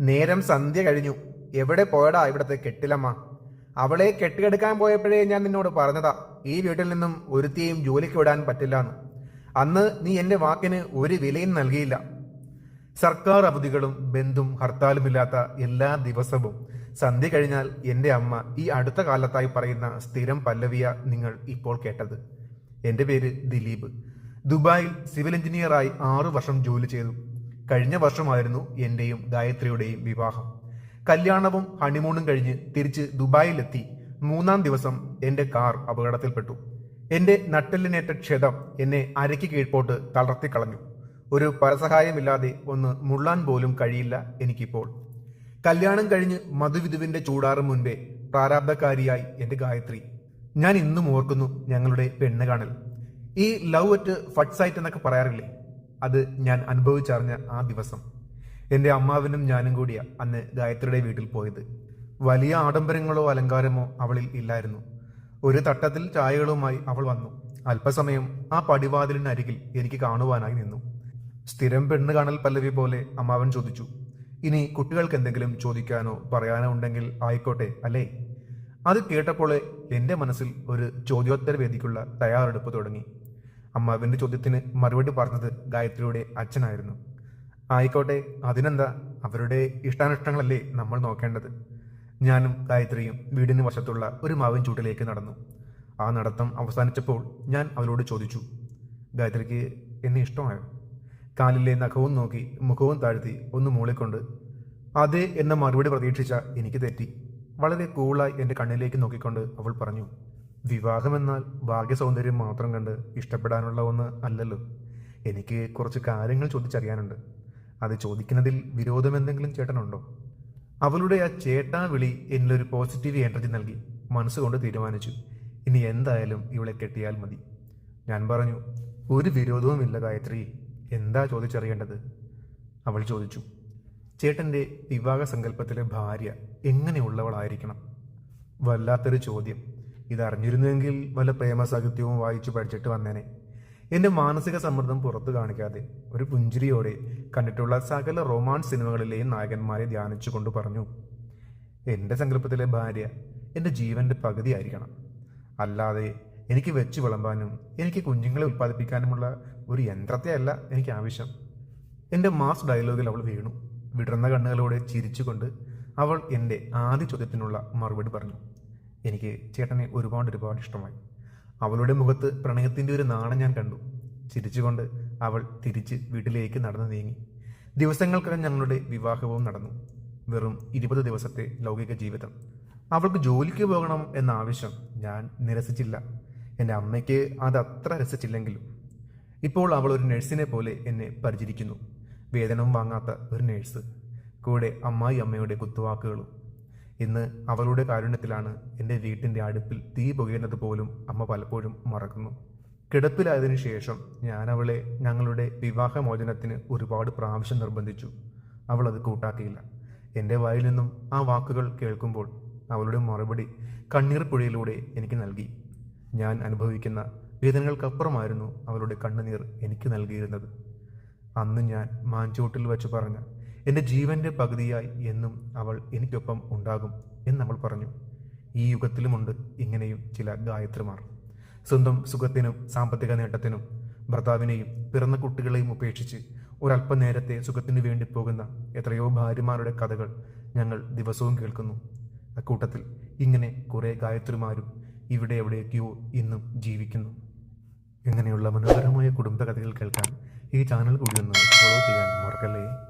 നേരം സന്ധ്യ കഴിഞ്ഞു. എവിടെ പോയടാ ഇവിടത്തെ കെട്ടിലമ്മ? അവളെ കെട്ടിയെടുക്കാൻ പോയപ്പോഴേ ഞാൻ നിന്നോട് പറഞ്ഞതാ ഈ വീട്ടിൽ നിന്നും ഒരുത്തിയും ജോലിക്ക് വിടാൻ പറ്റില്ലാന്ന്. അന്ന് നീ എന്റെ വാക്കിന് ഒരു വിലയും നൽകിയില്ല. സർക്കാർ അവധികളും ബന്ധും ഹർത്താലുമില്ലാത്ത എല്ലാ ദിവസവും സന്ധ്യ കഴിഞ്ഞാൽ എന്റെ അമ്മ ഈ അടുത്ത കാലത്തായി പറയുന്ന സ്ഥിരം പല്ലവിയ നിങ്ങൾ ഇപ്പോൾ കേട്ടത്. എന്റെ പേര് ദിലീപ്. ദുബായിൽ സിവിൽ എഞ്ചിനീയറായി ആറു വർഷം ജോലി ചെയ്തു. കഴിഞ്ഞ വർഷമായിരുന്നു എന്റെയും ഗായത്രിയുടെയും വിവാഹം. കല്യാണവും ഹണിമൂണും കഴിഞ്ഞ് തിരിച്ച് ദുബായിലെത്തി മൂന്നാം ദിവസം എന്റെ കാർ അപകടത്തിൽപ്പെട്ടു. എന്റെ നട്ടെല്ലിനേറ്റ ക്ഷതം എന്നെ അരയ്ക്ക് കീഴ്പോട്ട് തളർത്തിക്കളഞ്ഞു. ഒരു പരസഹായമില്ലാതെ ഒന്ന് മുള്ളാൻ പോലും കഴിയില്ല എനിക്കിപ്പോൾ. കല്യാണം കഴിഞ്ഞ് മധുവിധുവിന്റെ ചൂടാറും മുൻപേ പ്രാരാബ്ധക്കാരിയായി എന്റെ ഗായത്രി. ഞാൻ ഇന്നും ഓർക്കുന്നു ഞങ്ങളുടെ പെണ്ണ് കാണൽ. ഈ ലവ് അറ്റ് ഫട്ട് സൈറ്റ് എന്നൊക്കെ പറയാറില്ലേ? അത് ഞാൻ അനുഭവിച്ചറിഞ്ഞ ആ ദിവസം. എന്റെ അമ്മാവിനും ഞാനും കൂടിയാ അന്ന് ഗായത്രിയുടെ വീട്ടിൽ പോയത്. വലിയ ആഡംബരങ്ങളോ അലങ്കാരമോ അവളിൽ ഇല്ലായിരുന്നു. ഒരു തട്ടത്തിൽ ചായകളുമായി അവൾ വന്നു. അല്പസമയം ആ പടിവാതിലിനരികിൽ എനിക്ക് കാണുവാനായി നിന്നു. സ്ഥിരം പെണ്ണ് കാണൽ പല്ലവി പോലെ അമ്മാവൻ ചോദിച്ചു ഇനി കുട്ടികൾക്ക് എന്തെങ്കിലും ചോദിക്കാനോ പറയാനോ ഉണ്ടെങ്കിൽ ആയിക്കോട്ടെ അല്ലേ? അത് കേട്ടപ്പോൾ എന്റെ മനസ്സിൽ ഒരു ചോദ്യോത്തര വേദിക്കുള്ള തയ്യാറെടുപ്പ് തുടങ്ങി. അമ്മാവിന്റെ ചോദ്യത്തിന് മറുപടി പറഞ്ഞത് ഗായത്രിയുടെ അച്ഛനായിരുന്നു. ആയിക്കോട്ടെ അതിനെന്താ? അവരുടെ ഇഷ്ടാനിഷ്ടങ്ങളല്ലേ നമ്മൾ നോക്കേണ്ടത്? ഞാനും ഗായത്രിയും വീടിന് വശത്തുള്ള ഒരു മാവിൻ ചൂട്ടിലേക്ക് നടന്നു. ആ നടത്തം അവസാനിച്ചപ്പോൾ ഞാൻ അവരോട് ചോദിച്ചു ഗായത്രിക്ക് എന്നെ ഇഷ്ടമായോ? കാലിലെ നഖവും നോക്കി മുഖവും താഴ്ത്തി ഒന്ന് മൂളിക്കൊണ്ട് അതെ എന്ന മറുപടി പ്രതീക്ഷിച്ച എനിക്ക് തെറ്റി. വളരെ കൂളായി എന്റെ കണ്ണിലേക്ക് നോക്കിക്കൊണ്ട് അവൾ പറഞ്ഞു വിവാഹമെന്നാൽ ഭാഗ്യസൗന്ദര്യം മാത്രം കണ്ട് ഇഷ്ടപ്പെടാനുള്ള ഒന്ന് അല്ലല്ലോ. എനിക്ക് കുറച്ച് കാര്യങ്ങൾ ചോദിച്ചറിയാനുണ്ട്. അത് ചോദിക്കുന്നതിൽ വിരോധം എന്തെങ്കിലും ചേട്ടനുണ്ടോ? അവളുടെ ആ ചേട്ടാ വിളി എന്നിലൊരു പോസിറ്റീവ് എനർജി നൽകി മനസ്സുകൊണ്ട് തീരുമാനിച്ചു. ഇനി എന്തായാലും ഇവളെ കെട്ടിയാൽ മതി. ഞാൻ പറഞ്ഞു ഒരു വിരോധവുമില്ല ഗായത്രി. എന്താ ചോദിച്ചറിയേണ്ടത്? അവൾ ചോദിച്ചു ചേട്ടന്റെ വിവാഹ സങ്കല്പത്തിലെ ഭാര്യ എങ്ങനെയുള്ളവളായിരിക്കണം? വല്ലാത്തൊരു ചോദ്യം. ഇതറിഞ്ഞിരുന്നുവെങ്കിൽ വല്ല പ്രേമസാഹിത്യവും വായിച്ചു പഠിച്ചിട്ട് വന്നേനെ. എന്റെ മാനസിക സമ്മർദ്ദം പുറത്തു കാണിക്കാതെ ഒരു പുഞ്ചിരിയോടെ കണ്ടിട്ടുള്ള സകല റൊമാൻസ് സിനിമകളിലെയും നായകന്മാരെ ധ്യാനിച്ചുകൊണ്ട് പറഞ്ഞു എന്റെ സങ്കല്പത്തിലെ ഭാര്യ എന്റെ ജീവന്റെ പകുതി ആയിരിക്കണം. അല്ലാതെ എനിക്ക് വെച്ച് വിളമ്പാനും എനിക്ക് കുഞ്ഞുങ്ങളെ ഉൽപ്പാദിപ്പിക്കാനുമുള്ള ഒരു യന്ത്രത്തെ അല്ല എനിക്ക് ആവശ്യം. എന്റെ മാസ് ഡയലോഗിൽ അവൾ വീണു. വിടർന്ന കണ്ണുകളോടെ ചിരിച്ചുകൊണ്ട് അവൾ എന്റെ ആദ്യ ചോദ്യത്തിനുള്ള മറുപടി പറഞ്ഞു എനിക്ക് ചേട്ടനെ ഒരുപാട് ഒരുപാട് ഇഷ്ടമായി. അവളുടെ മുഖത്ത് പ്രണയത്തിന്റെ ഒരു നാണം ഞാൻ കണ്ടു. ചിരിച്ചുകൊണ്ട് അവൾ തിരിച്ച് വീട്ടിലേക്ക് നടന്നു നീങ്ങി. ദിവസങ്ങൾക്കകം ഞങ്ങളുടെ വിവാഹവും നടന്നു. വെറും ഇരുപത് ദിവസത്തെ ലൗകിക ജീവിതം. അവൾക്ക് ജോലിക്ക് പോകണം എന്ന ആവശ്യം ഞാൻ നിരസിച്ചില്ല. എന്റെ അമ്മയ്ക്ക് അത് അത്ര രസിച്ചില്ലെങ്കിലും. ഇപ്പോൾ അവൾ ഒരു നഴ്സിനെ പോലെ എന്നെ പരിചരിക്കുന്നു. വേതനം വാങ്ങാത്ത ഒരു നഴ്സ്. കൂടെ അമ്മായി അമ്മയുടെ കുത്തുവാക്കുകളും ഇന്ന് അവളുടെ കാരുണ്യത്തിലാണ് എന്റെ വീട്ടിന്റെ അടുപ്പിൽ തീ പുകയുന്നത് പോലും അമ്മ പലപ്പോഴും മറക്കുന്നു. കിടപ്പിലായതിനു ശേഷം ഞാൻ അവളെ ഞങ്ങളുടെ വിവാഹമോചനത്തിന് ഒരുപാട് പ്രാവശ്യം നിർബന്ധിച്ചു. അവൾ അത് കൂട്ടാക്കിയില്ല. എന്റെ വായിൽ നിന്നും ആ വാക്കുകൾ കേൾക്കുമ്പോൾ അവളുടെ മറുപടി കണ്ണീർ പുഴയിലൂടെ എനിക്ക് നൽകി. ഞാൻ അനുഭവിക്കുന്ന വേദനകൾക്കപ്പുറമായിരുന്നു അവളുടെ കണ്ണുനീർ എനിക്ക് നൽകിയിരുന്നത്. അന്ന് ഞാൻ മാഞ്ചോട്ടിൽ വെച്ച് പറഞ്ഞ എന്റെ ജീവന്റെ പകുതിയായി എന്നും അവൾ എനിക്കൊപ്പം ഉണ്ടാകും എന്ന് എന്നവൾ പറഞ്ഞു. ഈ യുഗത്തിലുമുണ്ട് ഇങ്ങനെയും ചില ഗായത്രിമാർ. സ്വന്തം സുഖത്തിനും സാമ്പത്തിക നേട്ടത്തിനും ഭർത്താവിനെയും പിറന്ന കുട്ടികളെയും ഉപേക്ഷിച്ച് ഒരല്പനേരത്തെ സുഖത്തിന് വേണ്ടി പോകുന്ന എത്രയോ ഭാര്യമാരുടെ കഥകൾ ഞങ്ങൾ ദിവസവും കേൾക്കുന്നു. അക്കൂട്ടത്തിൽ ഇങ്ങനെ കുറേ ഗായത്രിമാരും ഇവിടെ എവിടെയൊക്കെയോ ഇന്നും ജീവിക്കുന്നു. ഇങ്ങനെയുള്ള മനോഹരമായ കുടുംബകഥകൾ കേൾക്കാൻ ഈ ചാനൽ കൂടി ഒന്ന് ഫോളോ ചെയ്യാൻ മറക്കല്ലേ?